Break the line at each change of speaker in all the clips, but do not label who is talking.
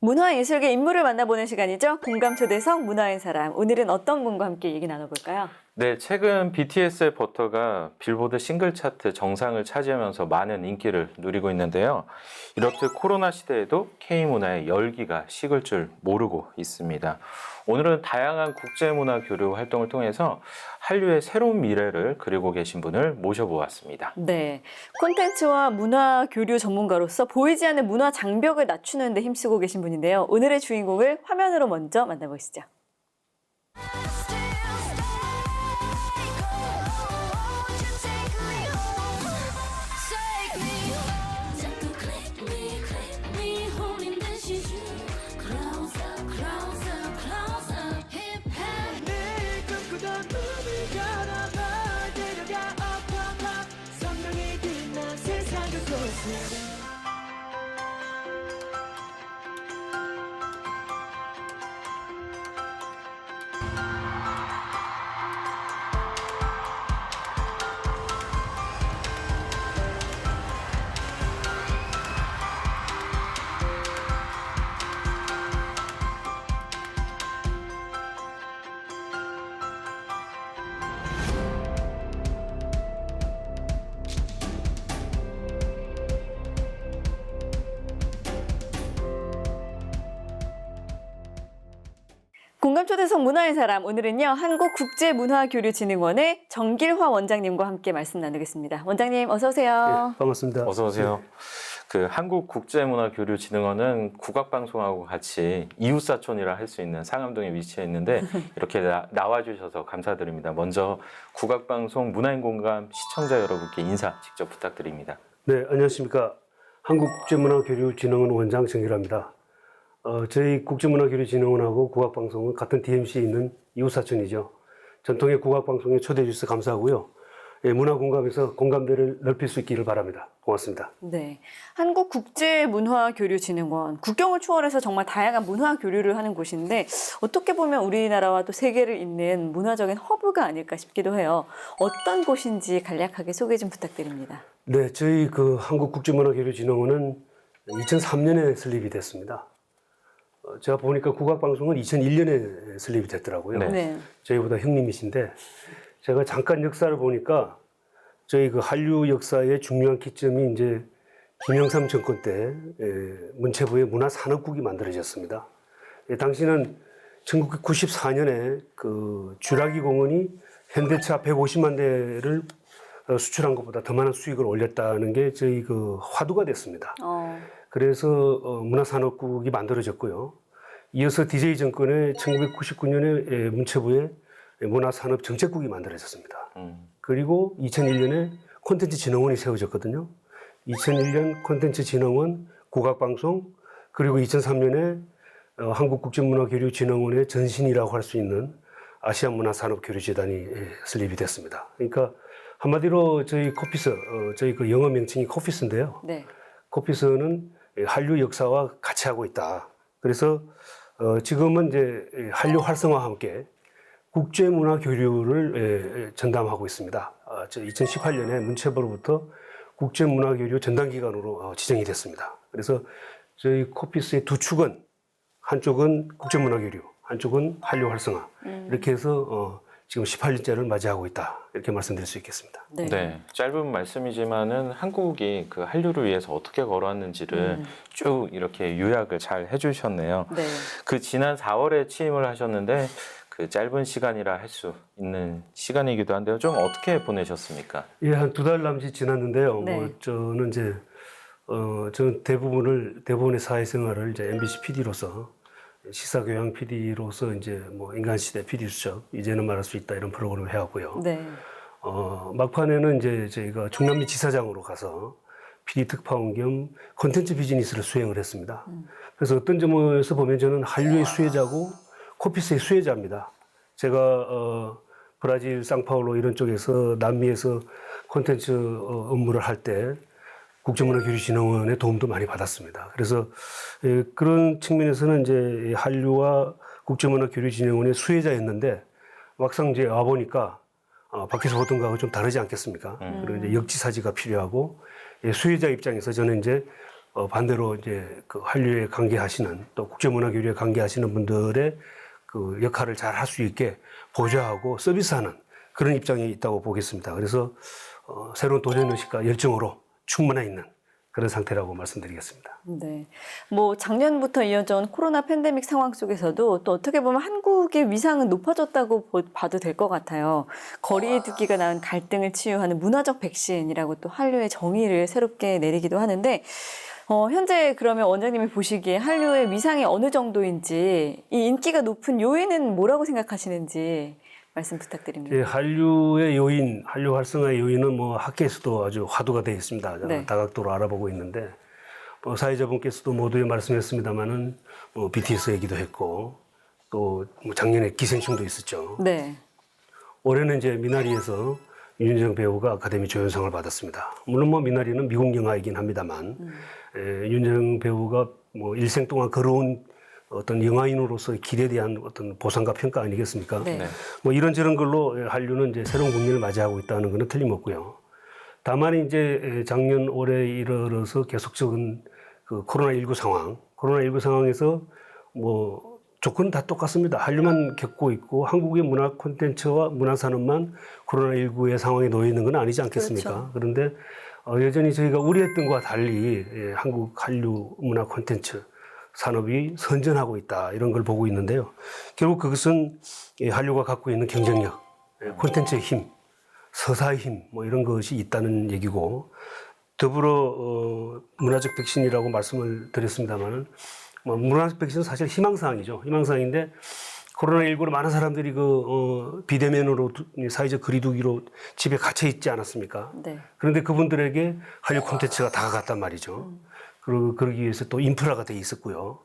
문화예술계 인물을 만나보는 시간이죠. 공감 초대석 문화인 사람. 오늘은 어떤 분과 함께 얘기 나눠볼까요?
네, 최근 BTS의 버터가 빌보드 싱글 차트 정상을 차지하면서 많은 인기를 누리고 있는데요. 이렇듯 코로나 시대에도 K문화의 열기가 식을 줄 모르고 있습니다. 오늘은 다양한 국제문화 교류 활동을 통해서 한류의 새로운 미래를 그리고 계신 분을 모셔보았습니다.
네. 콘텐츠와 문화 교류 전문가로서 보이지 않는 문화 장벽을 낮추는 데 힘쓰고 계신 분인데요. 오늘의 주인공을 화면으로 먼저 만나보시죠. 공감 초대석 문화인 사람. 오늘은요. 한국국제문화교류진흥원의 정길화 원장님과 함께 말씀 나누겠습니다. 원장님 어서 오세요.
예, 반갑습니다.
어서 오세요. 그 한국국제문화교류진흥원은 국악방송하고 같이 이웃사촌이라 할 수 있는 상암동에 위치해 있는데 이렇게 나, 나와주셔서 감사드립니다. 먼저 국악방송 문화인공감 시청자 여러분께 인사 직접 부탁드립니다.
네, 안녕하십니까. 한국국제문화교류진흥원 원장 정길합니다. 어, 저희 국제문화교류진흥원하고 국악방송은 같은 DMC에 있는 이웃사촌이죠. 전통의 국악방송에 초대해 주셔서 감사하고요. 예, 문화 공감에서 공감대를 넓힐 수 있기를 바랍니다. 고맙습니다.
네. 한국국제문화교류진흥원. 국경을 초월해서 정말 다양한 문화 교류를 하는 곳인데 어떻게 보면 우리나라와 또 세계를 잇는 문화적인 허브가 아닐까 싶기도 해요. 어떤 곳인지 간략하게 소개 좀 부탁드립니다.
네, 저희 그 한국국제문화교류진흥원은 2003년에 설립이 됐습니다. 어, 제가 보니까 국악방송은 2001년에 설립이 됐더라고요.
네.
네.
저희보다 형님이신데 제가 잠깐 역사를 보니까 저희 그 한류 역사의 중요한 기점이 이제 김영삼 정권 때 에, 문체부의 문화산업국이 만들어졌습니다. 예, 당시는 1994년에 그 주라기 공원이 현대차 150만 대를 어, 수출한 것보다 더 많은 수익을 올렸다는 게 저희 그 화두가 됐습니다.
어,
그래서 어, 문화산업국이 만들어졌고요. 이어서 DJ 정권의 1999년에 문체부에 문화산업정책국이 만들어졌습니다.
음,
그리고 2001년에 콘텐츠 진흥원이 세워졌거든요. 2001년 콘텐츠 진흥원, 국악방송, 그리고 2003년에 어, 한국국제문화교류진흥원의 전신이라고 할 수 있는 아시아문화산업교류재단이 예, 설립이 됐습니다. 그러니까 한마디로 저희 코피스, 어, 저희 그 영어 명칭이 코피스인데요.
네.
코피스는 한류 역사와 같이 하고 있다. 그래서 어, 지금은 이제 한류 활성화와 함께 국제 문화 교류를 에, 에, 전담하고 있습니다. 아, 저 2018년에 문체부로부터 국제 문화 교류 전담 기관으로 어, 지정이 됐습니다. 그래서 저희 코피스의 두 축은 한쪽은 국제 문화 교류, 한쪽은 한류 활성화 이렇게 해서 어, 지금 18년째를 맞이하고 있다 이렇게 말씀드릴 수 있겠습니다.
네.
네. 짧은 말씀이지만은 한국이 그 한류를 위해서 어떻게 걸어왔는지를
음.
쭉 이렇게 요약을 잘 해주셨네요.
네.
그 지난 4월에 취임을 하셨는데 그 짧은 시간이라 할 수 있는 시간이기도 한데요. 좀 어떻게 보내셨습니까?
예, 한 두 달 남짓 지났는데요.
네.
뭐 저는 이제 어 저는 대부분을 대부분의 사회생활을 이제 MBC PD로서 시사교양 PD로서 이제 뭐 인간시대 PD 수첩 이제는 말할 수 있다 이런 프로그램을 해왔고요.
네.
어 막판에는 이제 저희가 중남미 지사장으로 가서 PD 특파원 겸 콘텐츠 비즈니스를 수행을 했습니다. 그래서 어떤 점에서 보면 저는 한류의 수혜자고 코피스의 수혜자입니다. 제가 어 브라질 상파울로 이런 쪽에서 남미에서 콘텐츠 어, 업무를 할 때 국제문화교류진흥원의 도움도 많이 받았습니다. 그래서 예, 그런 측면에서는 이제 이 한류와 국제문화교류진흥원의 수혜자였는데 막상 이제 와 보니까 어, 밖에서 보던 거하고 좀 다르지 않겠습니까? 그리고 이제 역지사지가 필요하고 예, 수혜자 입장에서 저는 이제 어, 반대로 이제 그 한류에 관계하시는 또 국제문화교류에 관계하시는 분들의 그 역할을 잘 할 수 있게 보좌하고 서비스하는 그런 입장이 있다고 보겠습니다. 그래서 어, 새로운 도전 의식과 열정으로 충분해 있는 그런 상태라고 말씀드리겠습니다.
네. 뭐 작년부터 이어져 온 코로나 팬데믹 상황 속에서도 또 어떻게 보면 한국의 위상은 높아졌다고 보- 봐도 될 것 같아요. 거리에 두기가 낳은 갈등을 치유하는 문화적 백신이라고 또 한류의 정의를 새롭게 내리기도 하는데 어, 현재 그러면 원장님이 보시기에 한류의 위상이 어느 정도인지 이 인기가 높은 요인은 뭐라고 생각하시는지 말씀 부탁드립니다.
예, 한류의 요인, 한류 활성화의 요인은 뭐 학계에서도 아주 화두가 되어 있습니다.
네.
다각도로 알아보고 있는데 뭐 사회자분께서도 모두에 말씀했습니다만은 뭐 BTS 얘기도 했고 또 뭐 작년에 기생충도 있었죠.
네.
올해는 이제 미나리에서 윤여정 배우가 아카데미 조연상을 받았습니다. 물론 뭐 미나리는 미국 영화이긴 합니다만 에, 윤여정 배우가 뭐 일생 동안 걸어온 어떤 영화인으로서의 길에 대한 어떤 보상과 평가 아니겠습니까?
네.
네.
뭐 이런저런 걸로 한류는 이제 새로운 국면을 맞이하고 있다는 것은 틀림없고요. 다만 이제 작년 올해 이르러서 계속적인 그 코로나19 상황, 코로나19 상황에서 뭐 조건은 다 똑같습니다. 한류만 겪고 있고 한국의 문화 콘텐츠와 문화 산업만 코로나19의 상황에 놓여 있는 건 아니지 않겠습니까?
그렇죠.
그런데 어, 여전히 저희가 우려했던 것과 달리 예, 한국 한류 문화 콘텐츠 산업이 선전하고 있다 이런 걸 보고 있는데요. 결국 그것은 이 한류가 갖고 있는 경쟁력, 예, 콘텐츠의 힘, 서사의 힘, 뭐 이런 것이 있다는 얘기고 더불어 어, 문화적 백신이라고 말씀을 드렸습니다만은 뭐 문화적 백신은 사실 희망사항이죠. 희망사항인데 코로나19로 많은 사람들이 그 어, 비대면으로 두- 사회적 거리두기로 집에 갇혀 있지 않았습니까?
네.
그런데 그분들에게 한류 콘텐츠가 다가갔단 말이죠. 그리고 그러기 위해서 또 인프라가 돼 있었고요.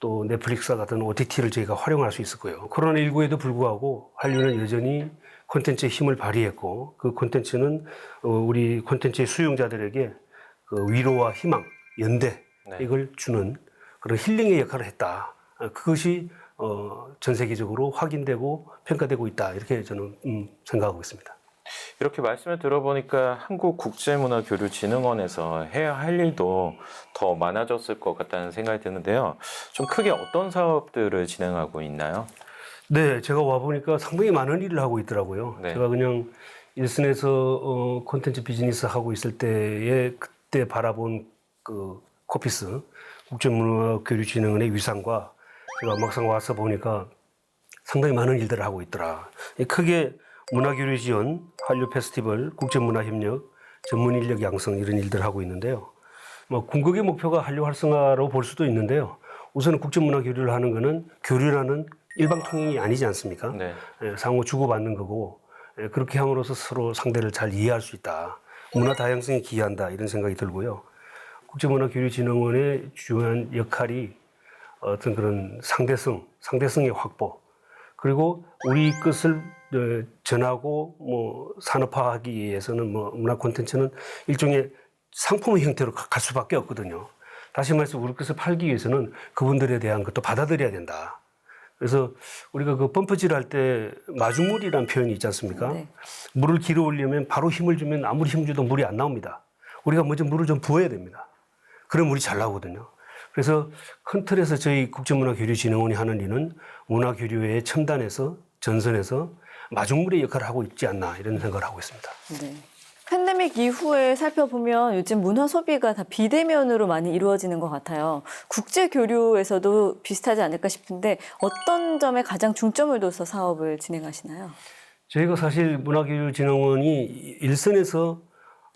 또 넷플릭스와 같은 OTT를 저희가 활용할 수 있었고요. 코로나19에도 불구하고 한류는 여전히 콘텐츠의 힘을 발휘했고 그 콘텐츠는 어, 우리 콘텐츠의 수용자들에게 그 위로와 희망, 연대
네.
이걸 주는 그런 힐링의 역할을 했다. 아, 그것이 어, 전 세계적으로 확인되고 평가되고 있다. 이렇게 저는 음, 생각하고 있습니다.
이렇게 말씀을 들어보니까 한국 국제문화교류진흥원에서 해야 할 일도 더 많아졌을 것 같다는 생각이 드는데요. 좀 크게 어떤 사업들을 진행하고 있나요?
네, 제가 와 보니까 상당히 많은 일을 하고 있더라고요.
네.
제가 그냥 일선에서 어, 콘텐츠 비즈니스 하고 있을 때에 그때 바라본 그 코피스 국제문화교류진흥원의 위상과 제가 막상 와서 보니까 상당히 많은 일들을 하고 있더라. 이 크게 문화교류 지원, 한류 페스티벌, 국제문화협력, 전문 인력 양성 이런 일들을 하고 있는데요. 뭐 궁극의 목표가 한류 활성화로 볼 수도 있는데요. 우선은 국제문화 교류를 하는 것은 교류라는 일방 통행이 아니지 않습니까?
네.
예, 상호 주고받는 거고 예, 그렇게 함으로써 서로 상대를 잘 이해할 수 있다. 문화 다양성에 기여한다 이런 생각이 들고요. 국제문화교류진흥원의 중요한 역할이 어떤 그런 상대성, 상대성의 확보 그리고 우리 것을 어, 전하고 뭐 산업화하기 위해서는 뭐 문화 콘텐츠는 일종의 상품의 형태로 가- 갈 수밖에 없거든요. 다시 말해서 우리 것을 팔기 위해서는 그분들에 대한 것도 받아들여야 된다. 그래서 우리가 그 펌프질 할 때 마중물이라는 표현이 있지 않습니까?
네.
물을 길어 올리면 바로 힘을 주면 아무리 힘 줘도 물이 안 나옵니다. 우리가 먼저 물을 좀 부어야 됩니다. 그럼 물이 잘 나오거든요. 그래서 큰 틀에서 저희 국제문화교류진흥원이 하는 일은 문화교류의 첨단에서 전선에서 마중물의 역할을 하고 있지 않나 이런 생각을 하고 있습니다.
네. 팬데믹 이후에 살펴보면 요즘 문화 소비가 다 비대면으로 많이 이루어지는 것 같아요. 국제 교류에서도 비슷하지 않을까 싶은데 어떤 점에 가장 중점을 둬서 사업을 진행하시나요?
저희가 사실 문화교류진흥원이 일선에서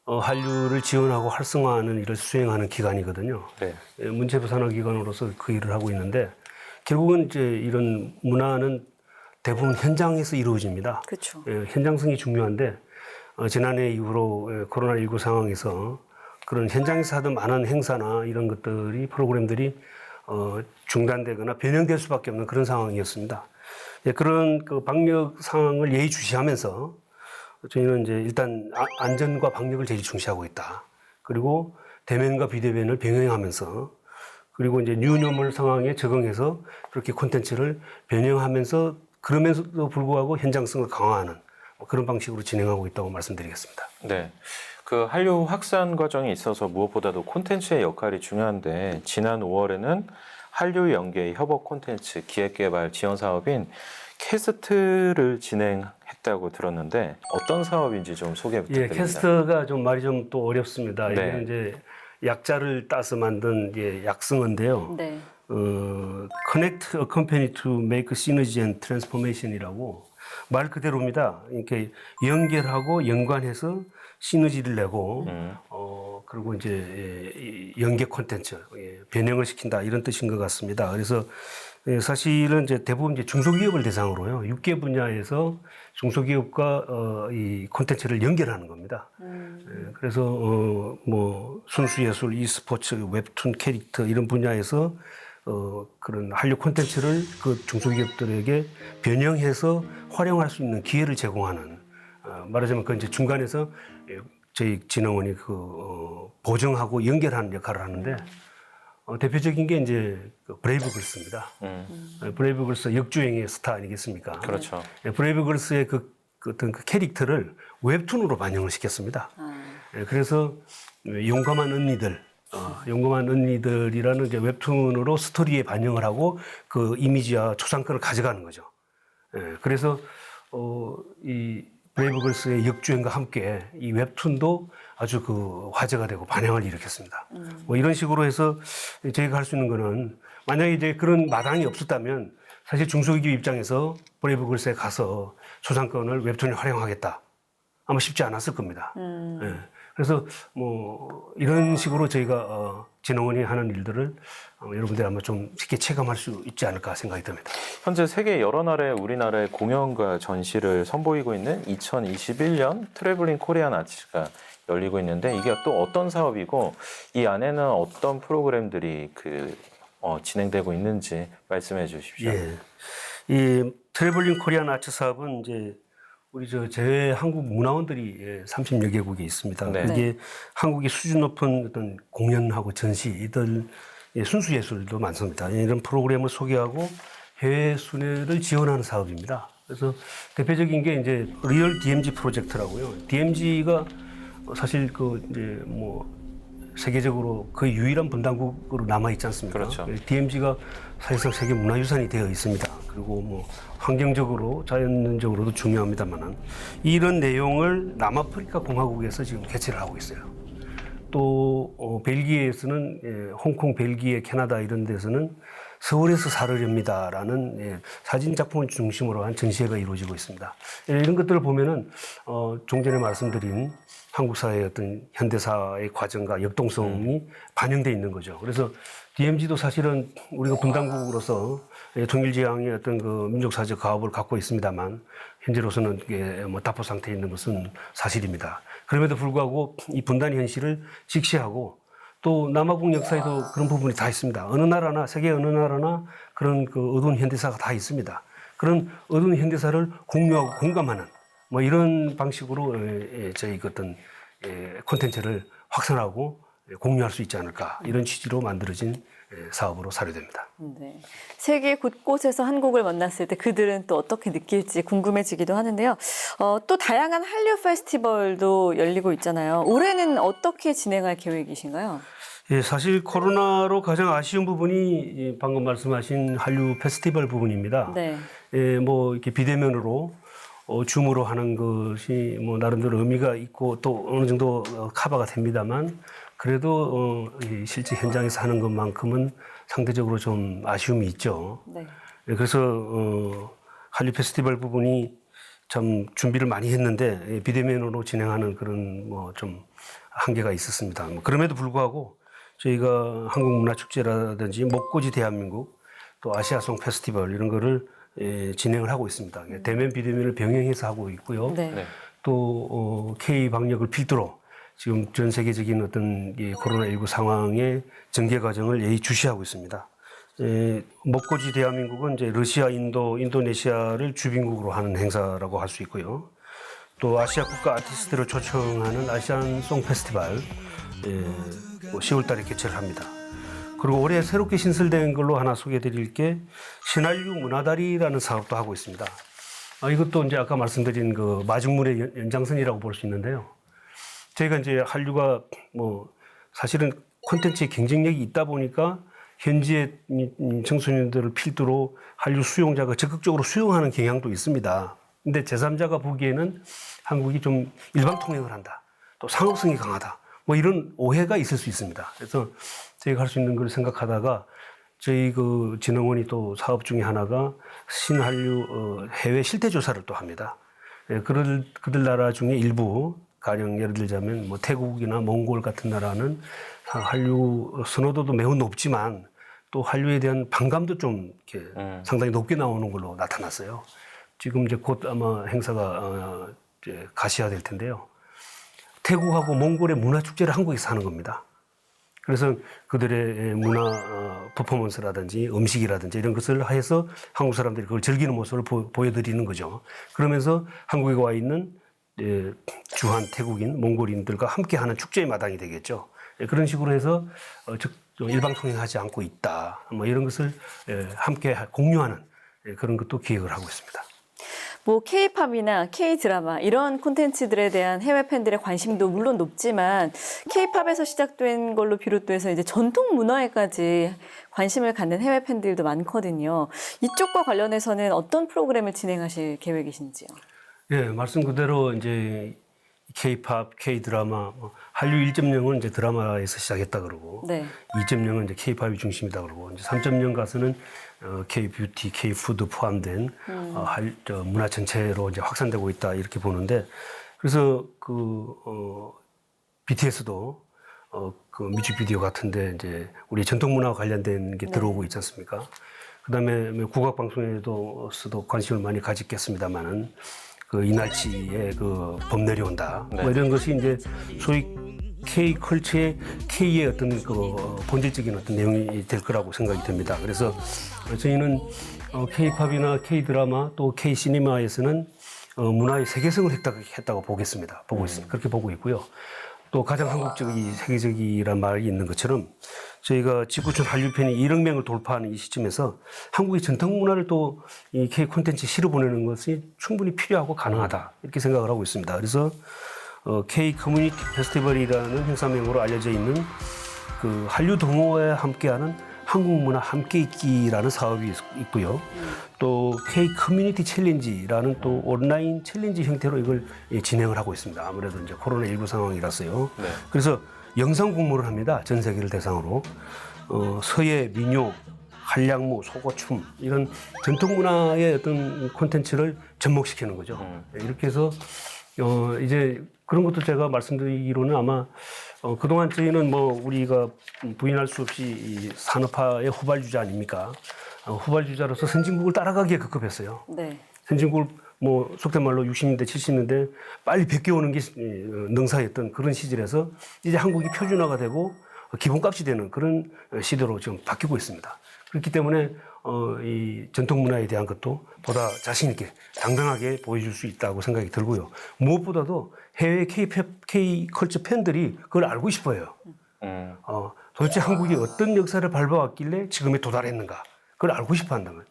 어, 한류를 지원하고 활성화하는 일을 수행하는 기관이거든요.
네.
예, 문체부 산하기관으로서 그 일을 하고 있는데 결국은 이제 이런 문화는 대부분 현장에서 이루어집니다.
그렇죠.
예, 현장성이 중요한데 어, 지난해 이후로 예, 코로나19 상황에서 그런 현장에서 하던 많은 행사나 이런 것들이 프로그램들이 어, 중단되거나 변형될 수밖에 없는 그런 상황이었습니다. 예, 그런 그 방역 상황을 예의주시하면서 저희는 이제 일단 아- 안전과 방역을 제일 중시하고 있다. 그리고 대면과 비대면을 병행하면서 그리고 이제 뉴노멀 상황에 적응해서 그렇게 콘텐츠를 변형하면서 그러면서도 불구하고 현장성을 강화하는 뭐 그런 방식으로 진행하고 있다고 말씀드리겠습니다.
네. 그 한류 확산 과정에 있어서 무엇보다도 콘텐츠의 역할이 중요한데 지난 5월에는 한류 연계 협업 콘텐츠 기획개발 지원 사업인 캐스트를 진행했다고 들었는데 어떤 사업인지 좀 소개
예,
부탁드립니다.
캐스트가 좀 말이 좀 또 어렵습니다.
네.
이게 이제 약자를 따서 만든 예, 약성어인데요.
네.
어, Connect a company to make synergy and transformation이라고 말 그대로입니다. 이렇게 연결하고 연관해서 시너지를 내고
음.
어 그리고 이제 예, 이 연계 콘텐츠 예, 변형을 시킨다 이런 뜻인 것 같습니다. 그래서 예, 사실은 이제 대부분 이제 중소기업을 대상으로요 육계 분야에서 중소기업과 어, 이 콘텐츠를 연결하는 겁니다. 예, 그래서 어, 뭐 순수 예술, e스포츠, 웹툰 캐릭터 이런 분야에서 어, 그런 한류 콘텐츠를 그 중소기업들에게 변형해서 활용할 수 있는 기회를 제공하는 어, 말하자면 그 이제 중간에서 예, 저희 진흥원이 그 어, 보정하고 연결하는 역할을 하는데 어, 대표적인 게 이제 그 브레이브걸스입니다.
음,
예, 브레이브걸스 역주행의 스타 아니겠습니까?
그렇죠.
예, 브레이브걸스의 그, 그 어떤 그 캐릭터를 웹툰으로 반영을 시켰습니다.
아,
예, 그래서 용감한 언니들, 어, 용감한 언니들이라는 이제 웹툰으로 스토리에 반영을 하고 그 이미지와 초상권을 가져가는 거죠. 예, 그래서 어, 이 브레이브걸스의 역주행과 함께 이 웹툰도 아주 그 화제가 되고 반향을 일으켰습니다. 뭐 이런 식으로 해서 저희가 할 수 있는 거는 만약에 이제 그런 마당이 없었다면 사실 중소기업 입장에서 브레이브걸스에 가서 초상권을 웹툰에 활용하겠다. 아마 쉽지 않았을 겁니다. 예. 그래서 뭐 이런 식으로 저희가 어, 진흥원이 하는 일들을 어, 여러분들이 아마 좀 쉽게 체감할 수 있지 않을까 생각이 듭니다.
현재 세계 여러 나라의 우리나라의 공연과 전시를 선보이고 있는 2021년 트래블링 코리안 아츠가 열리고 있는데 이게 또 어떤 사업이고 이 안에는 어떤 프로그램들이 그 어, 진행되고 있는지 말씀해 주십시오.
예. 이 트래블링 코리안 아츠 사업은 이제 우리 저 제외 한국 문화원들이 예, 30여 개국에 있습니다.
네.
그게 한국의 수준 높은 어떤 공연하고 전시 이들 예, 순수 예술도 많습니다. 이런 프로그램을 소개하고 해외 순회를 지원하는 사업입니다. 그래서 대표적인 게 이제 리얼 DMG 프로젝트라고요. DMG가 사실 그 이제 뭐 세계적으로 거의 유일한 분당국으로 남아 있지 않습니까?
그렇죠.
DMZ가 사실상 세계 문화유산이 되어 있습니다. 그리고 뭐 환경적으로 자연적으로도 중요합니다만은 이런 내용을 남아프리카 공화국에서 지금 개최를 하고 있어요. 또 어, 벨기에에서는 예, 홍콩, 벨기에, 캐나다 이런 데서는 서울에서 살으렵니다라는 예, 사진 작품을 중심으로 한 전시회가 이루어지고 있습니다. 예, 이런 것들을 보면은 어, 좀 전에 말씀드린 한국 사회의 어떤 현대사의 과정과 역동성이 반영돼 있는 거죠. 그래서 DMZ도 사실은 우리가 분당국으로서 예, 통일지향의 어떤 그 민족사적 가업을 갖고 있습니다만 현재로서는 이게 뭐 답보 상태에 있는 것은 사실입니다. 그럼에도 불구하고 이 분단 현실을 직시하고 또 남아공 역사에도 그런 부분이 다 있습니다. 어느 나라나 세계 어느 나라나 그런 그 어두운 현대사가 다 있습니다. 그런 어두운 현대사를 공유하고 공감하는 뭐 이런 방식으로 예, 예, 저희 그 어떤 예, 콘텐츠를 확산하고 예, 공유할 수 있지 않을까 이런 취지로 만들어진 예, 사업으로 사료됩니다.
네. 세계 곳곳에서 한국을 만났을 때 그들은 또 어떻게 느낄지 궁금해지기도 하는데요. 어, 또 다양한 한류 페스티벌도 열리고 있잖아요. 올해는 어떻게 진행할 계획이신가요?
예, 사실 코로나로 가장 아쉬운 부분이 예, 방금 말씀하신 한류 페스티벌 부분입니다.
네.
예, 뭐 이렇게 비대면으로 어, 줌으로 하는 것이 뭐 나름대로 의미가 있고 또 어느 정도 어, 커버가 됩니다만 그래도 어, 이 실제 현장에서 하는 것만큼은 상대적으로 좀 아쉬움이 있죠.
네.
예, 그래서 어, 한류 페스티벌 부분이 참 준비를 많이 했는데 예, 비대면으로 진행하는 그런 뭐 좀 한계가 있었습니다. 뭐 그럼에도 불구하고 저희가 한국문화축제라든지 먹고지 대한민국 또 아시아송 페스티벌 이런 거를 예, 진행을 하고 있습니다. 예, 대면 비대면을 병행해서 하고 있고요.
네.
네.
또 어, K 방역을 필두로 지금 전 세계적인 어떤 이 코로나19 상황의 전개 과정을 예의주시하고 있습니다. 에, 먹고지 대한민국은 이제 러시아, 인도, 인도네시아를 주빈국으로 하는 행사라고 할 수 있고요. 또 아시아 국가 아티스트를 초청하는 아시안 송 페스티벌 에, 뭐 10월달에 개최를 합니다. 그리고 올해 새롭게 신설된 걸로 하나 소개드릴 게 신한류 문화다리라는 사업도 하고 있습니다. 아, 이것도 이제 아까 말씀드린 그 마중물의 연- 연장선이라고 볼 수 있는데요. 저희가 이제 한류가 뭐 사실은 콘텐츠의 경쟁력이 있다 보니까 현지의 청소년들을 필두로 한류 수용자가 적극적으로 수용하는 경향도 있습니다. 근데 제3자가 보기에는 한국이 좀 일방 통행을 한다. 또 상업성이 강하다. 뭐 이런 오해가 있을 수 있습니다. 그래서 저희가 할 수 있는 걸 생각하다가 저희 그 진흥원이 또 사업 중에 하나가 신한류 어, 해외 실태 조사를 또 합니다. 예, 그들 그들 나라 중에 일부 가령 예를 들자면 뭐 태국이나 몽골 같은 나라는 하- 한류 선호도도 매우 높지만 또 한류에 대한 반감도 좀 이렇게
음.
상당히 높게 나오는 걸로 나타났어요. 지금 이제 곧 아마 행사가 어, 이제 가시화될 텐데요. 태국하고 몽골의 문화 축제를 한국에서 하는 겁니다. 그래서 그들의 문화 어, 퍼포먼스라든지 음식이라든지 이런 것을 해서 한국 사람들이 그걸 즐기는 모습을 보, 여드리는 거죠. 그러면서 한국에 와 있는 예, 주한 태국인, 몽골인들과 함께 하는 축제의 마당이 되겠죠. 예, 그런 식으로 해서 어, 일방통행하지 않고 있다. 뭐 이런 것을 예, 함께 하- 공유하는 예, 그런 것도 기획을 하고 있습니다.
뭐 K-팝이나 K-드라마 이런 콘텐츠들에 대한 해외 팬들의 관심도 물론 높지만 K-팝에서 시작된 걸로 비롯돼서 이제 전통 문화에까지 관심을 갖는 해외 팬들도 많거든요. 이쪽과 관련해서는 어떤 프로그램을 진행하실 계획이신지요?
예, 말씀 그대로 이제 K-팝, K-드라마, 뭐 한류 1.0은 이제 드라마에서 시작했다 그러고
네.
2.0은 이제 K-팝이 중심이다 그러고 이제 3.0 가서는 어, K-뷰티, K-푸드 포함된 어, 할, 저 문화 전체로 이제 확산되고 있다 이렇게 보는데 그래서 그 어, BTS도 어, 그 뮤직비디오 같은데 이제 우리 전통 문화와 관련된 게 들어오고 있지 않습니까? 그다음에 뭐 국악 방송에도 서도 관심을 많이 가졌겠습니다만은 그 이날치의 그범 내려온다 뭐 이런 것이 이제 소위 K 컬처의 K의 어떤 그 본질적인 어떤 내용이 될 거라고 생각이 됩니다. 그래서 저희는 K 팝이나 K 드라마 또 K 시네마에서는 어, 문화의 세계성을 획득했다고 보겠습니다. 보고 있습니다. 그렇게 보고 있고요. 또 가장 한국적이 세계적이란 말이 있는 것처럼 저희가 직구촌 한류팬이 1억 명을 돌파하는 이 시점에서 한국의 전통 문화를 또 이 K 콘텐츠에 실어 보내는 것이 충분히 필요하고 가능하다 이렇게 생각을 하고 있습니다. 그래서 어, K 커뮤니티 페스티벌이라는 행사명으로 알려져 있는 그 한류 동호회 함께하는 한국 문화 함께 있기라는 사업이 있- 있고요. 또 K 커뮤니티 챌린지라는 또 온라인 챌린지 형태로 이걸 예, 진행을 하고 있습니다. 아무래도 이제 코로나 19 상황이라서요.
네.
그래서 영상 공모를 합니다. 전 세계를 대상으로 어, 서예, 민요, 한량무, 소고춤 이런 전통 문화의 어떤 콘텐츠를 접목시키는 거죠. 예, 이렇게 해서 어, 이제 그런 것도 제가 말씀드리기로는 아마 어, 그동안 저희는 뭐 우리가 부인할 수 없이 이 산업화의 후발주자 아닙니까? 어, 후발주자로서 선진국을 따라가기에 급급했어요.
네.
선진국을 뭐 속된 말로 60년대, 70년대 빨리 베껴오는 게 어, 능사였던 그런 시절에서 이제 한국이 표준화가 되고 기본값이 되는 그런 시대로 지금 바뀌고 있습니다. 그렇기 때문에 어, 이 전통 문화에 대한 것도 보다 자신 있게 당당하게 보여줄 수 있다고 생각이 들고요. 무엇보다도 해외 K, K 컬처 팬들이 그걸 알고 싶어요.
음.
어, 도대체 한국이 어떤 역사를 밟아왔길래 지금에 도달했는가 그걸 알고 싶어 한다면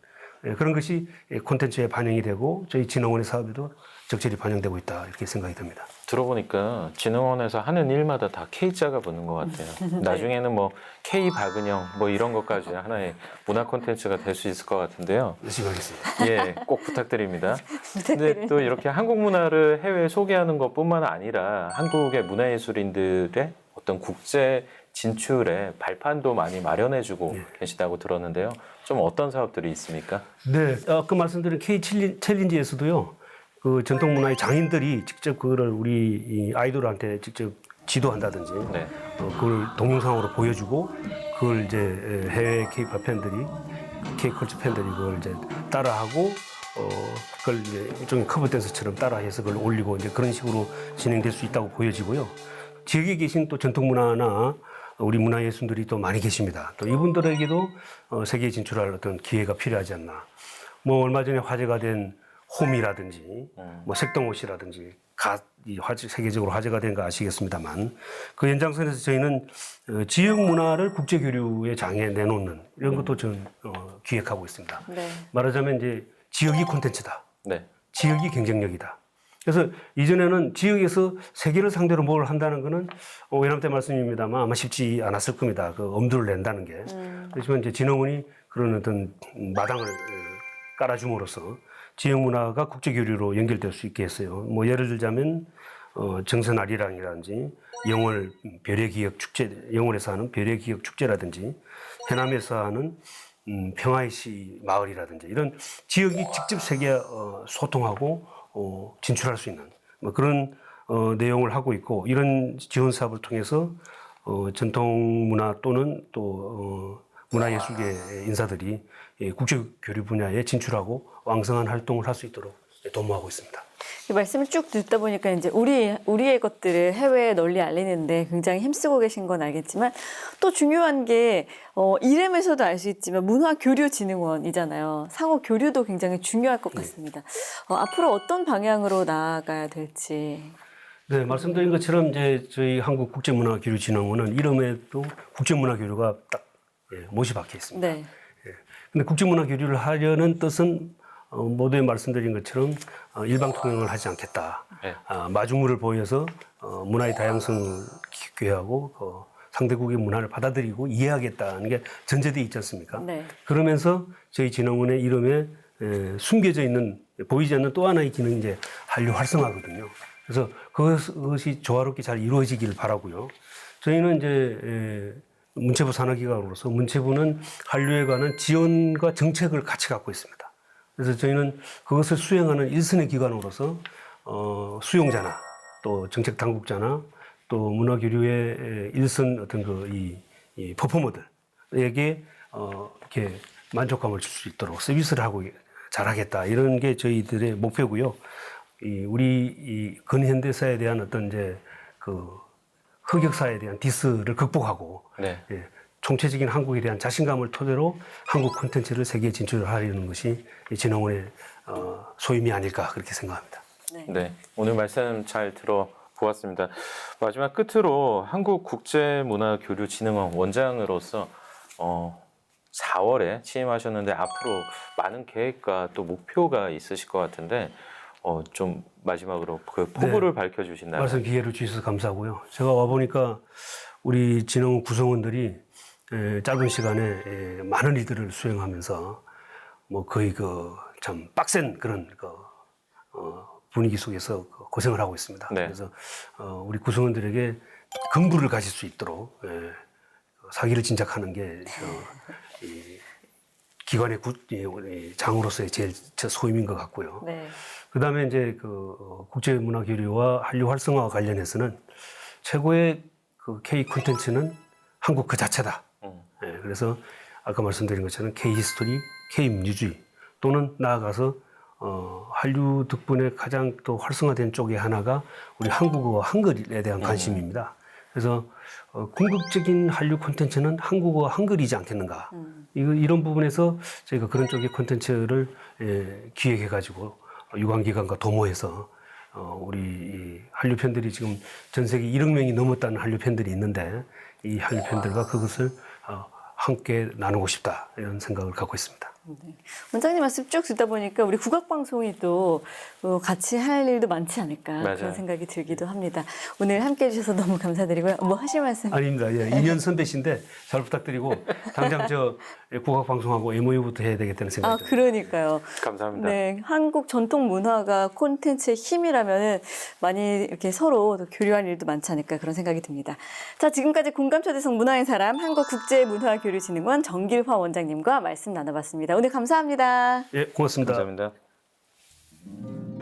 예, 그런 것이 예, 콘텐츠에 반영이 되고 저희 진흥원의 사업에도 적절히 반영되고 있다 이렇게 생각이 듭니다.
들어보니까 진흥원에서 하는 일마다 다 K자가 붙는 것 같아요. 나중에는 뭐 K 박은영 뭐 이런 것까지 하나의 문화 콘텐츠가 될 수 있을 것 같은데요.
열심히 하겠습니다.
예, 꼭 부탁드립니다. 근데 또 이렇게 한국 문화를 해외에 소개하는 것뿐만 아니라 한국의 문화예술인들의 어떤 국제 진출에 발판도 많이 마련해주고 계시다고 들었는데요. 좀 어떤 사업들이 있습니까?
네, 아까 말씀드린 K 챌린- 챌린지에서도요. 그 전통 문화의 장인들이 직접 그거를 우리 이 아이돌한테 직접 지도한다든지
네.
어, 그걸 동영상으로 보여주고 그걸 이제 해외 K-팝 팬들이 K-컬처 팬들이 그걸 이제 따라하고 어 그걸 이제 일종의 커버 댄스처럼 따라해서 그걸 올리고 이제 그런 식으로 진행될 수 있다고 보여지고요. 지역에 계신 또 전통 문화나 우리 문화예술들이 또 많이 계십니다. 또 이분들에게도 어, 세계에 진출할 어떤 기회가 필요하지 않나. 뭐 얼마 전에 화제가 된 홈이라든지 뭐 색동옷이라든지 가, 이 화제, 세계적으로 화제가 된 거 아시겠습니다만 그 연장선에서 저희는 어, 지역 문화를 국제 교류의 장에 내놓는 이런 것도 전 어, 기획하고 있습니다.
네.
말하자면 이제 지역이 콘텐츠다.
네.
지역이 경쟁력이다. 그래서 이전에는 지역에서 세계를 상대로 뭘 한다는 거는 어, 외남 때 말씀입니다만 아마 쉽지 않았을 겁니다. 그 엄두를 낸다는 게. 그렇지만 이제 진흥원이 그런 어떤 마당을 어, 깔아줌으로써 지역 문화가 국제 교류로 연결될 수 있게 했어요. 뭐 예를 들자면 어, 정선 아리랑이라든지 영월 별의 기억 축제, 영월에서 하는 별의 기억 축제라든지 해남에서 하는 음, 평화의 시 마을이라든지 이런 지역이 직접 세계 어, 소통하고 어, 진출할 수 있는 뭐 그런 어, 내용을 하고 있고 이런 지원 사업을 통해서 어, 전통 문화 또는 또 어, 문화예술계 인사들이 예, 국제 교류 분야에 진출하고 왕성한 활동을 할 수 있도록 도모하고 있습니다.
이 말씀을 쭉 듣다 보니까 이제 우리 우리의 것들을 해외에 널리 알리는데 굉장히 힘쓰고 계신 건 알겠지만 또 중요한 게 어, 이름에서도 알 수 있지만 문화교류진흥원이잖아요. 상호 교류도 굉장히 중요할 것 같습니다. 어, 앞으로 어떤 방향으로 나아가야 될지.
네, 말씀드린 것처럼 이제 저희 한국국제문화교류진흥원은 이름에도 국제문화교류가 딱 예, 못이 박혀 있습니다.
네.
근데 국제문화 교류를 하려는 뜻은 어, 모두에 말씀드린 것처럼 어, 일방 통행을 하지 않겠다.
네.
아, 마중물을 보여서 어, 문화의 다양성을 기하고 어, 상대국의 문화를 받아들이고 이해하겠다는 게 전제되어 있지 않습니까?
네.
그러면서 저희 진흥원의 이름에 에, 숨겨져 있는 보이지 않는 또 하나의 기능이 이제 한류 활성화거든요. 그래서 그것- 그것이 조화롭게 잘 이루어지기를 바라고요. 저희는 이제 에, 문체부 산하기관으로서 문체부는 한류에 관한 지원과 정책을 같이 갖고 있습니다. 그래서 저희는 그것을 수행하는 일선의 기관으로서 어, 수용자나 또 정책 당국자나 또 문화 교류의 일선 어떤 그이 이 퍼포머들에게 어, 이렇게 만족감을 줄 수 있도록 서비스를 하고 잘하겠다 이런 게 저희들의 목표고요. 이 우리 이 근현대사에 대한 어떤 이제 그 흑역사에 대한 디스를 극복하고
네.
예, 총체적인 한국에 대한 자신감을 토대로 한국 콘텐츠를 세계에 진출하려는 것이 이 진흥원의 어, 소임이 아닐까 그렇게 생각합니다.
네, 오늘 말씀 잘 들어보았습니다. 마지막 끝으로 한국국제문화교류진흥원 원장으로서 어, 4월에 취임하셨는데 앞으로 많은 계획과 또 목표가 있으실 것 같은데 어, 좀 마지막으로 그 포부를 밝혀주신다면
말씀 기회를 주셔서 감사하고요. 제가 와 보니까 우리 진흥원 구성원들이 에, 짧은 시간에 에, 많은 일들을 수행하면서 뭐 거의 그 참 빡센 그런 그 어, 분위기 속에서 그 고생을 하고 있습니다.
네.
그래서 어, 우리 구성원들에게 긍부를 가질 수 있도록 에, 그 사기를 진작하는 게 저, 이 기관의 구, 이, 이 장으로서의 제일 저 소임인 것 같고요.
네.
그 다음에 이제 그 어, 국제문화 교류와 한류 활성화와 관련해서는 최고의 그 K 콘텐츠는 한국 그 자체다.
음.
예, 그래서 아까 말씀드린 것처럼 K 히스토리, K 민주주의 또는 나아가서 어, 한류 덕분에 가장 또 활성화된 쪽의 하나가 우리 한국어와 한글에 대한 관심입니다. 그래서 어, 궁극적인 한류 콘텐츠는 한국어와 한글이지 않겠는가. 이거, 이런 부분에서 저희가 그런 쪽의 콘텐츠를 예, 기획해 가지고 유관기관과 도모해서 어, 우리 이 한류 팬들이 지금 전 세계 1억 명이 넘었다는 한류 팬들이 있는데 이 한류 팬들과 그것을 어, 함께 나누고 싶다 이런 생각을 갖고 있습니다.
원장님 말씀 쭉 듣다 보니까 우리 국악방송이 또 어, 같이 할 일도 많지 않을까
맞아요.
그런 생각이 들기도 합니다. 오늘 함께 해주셔서 너무 감사드리고요. 뭐 하실 말씀?
아닙니다. 예, 2년 선배신데 잘 부탁드리고 당장 저 국악 방송하고 MOU부터 해야 되겠다는
아,
생각이 듭니다.
그러니까요.
감사합니다.
네, 한국 전통 문화가 콘텐츠의 힘이라면 많이 이렇게 서로 또 교류할 일도 많지 않을까 그런 생각이 듭니다. 자, 지금까지 공감초대성 문화의 사람 한국국제문화교류진흥원 정길화 원장님과 말씀 나눠봤습니다. 오늘 감사합니다.
예, 고맙습니다.
감사합니다.